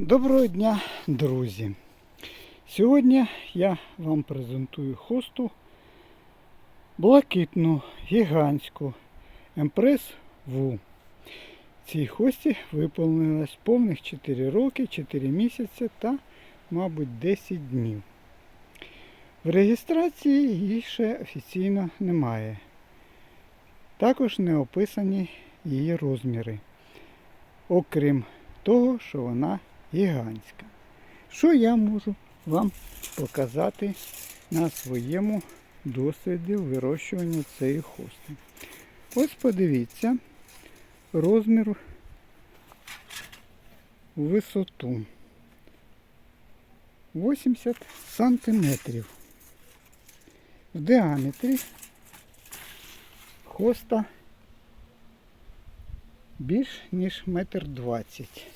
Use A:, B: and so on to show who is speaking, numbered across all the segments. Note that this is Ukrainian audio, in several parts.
A: Доброго дня, друзі! Сьогодні я вам презентую хосту блакитну, гігантську Емпрес Ву. Цій хості виповнилось повних 4 роки, 4 місяці та, мабуть, 10 днів. В реєстрації її ще офіційно немає. Також не описані її розміри. Окрім того, що вона гігантська. Що я можу вам показати на своєму досвіді вирощування цієї хости? Ось подивіться розмір висоту 80 сантиметрів. В діаметрі хоста більш ніж метр двадцять.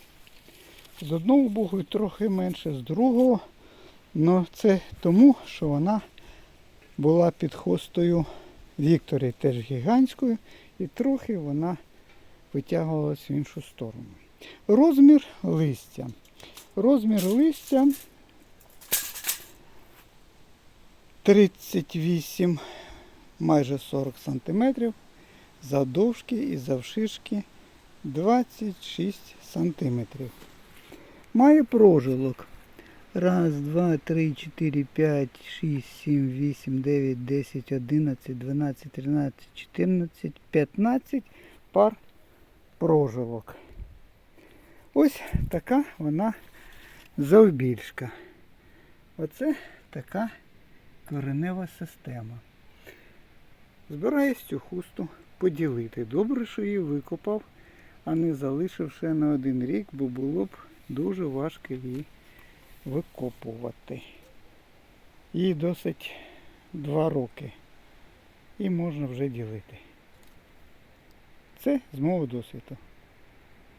A: З одного боку і трохи менше, з другого. але це тому, що вона була під хостою Вікторії теж гігантською, і трохи вона витягувалась в іншу сторону. Розмір листя. Розмір листя 38, майже 40 см, завдовжки і завшишки 26 сантиметрів. Має прожилок. Раз, два, три, чотири, п'ять, шість, сім, вісім, дев'ять, десять, одинадцять, дванадцять, тринадцять, чотирнадцять, п'ятнадцять пар прожилок. Ось така вона завбільшка. Оце така коренева система. Збираюсь цю хусту поділити. Добре, що її викопав, а не залишив ще на один рік, бо було б дуже важко її викопувати. Їй досить два роки. І можна вже ділити. Це з мого досвіду.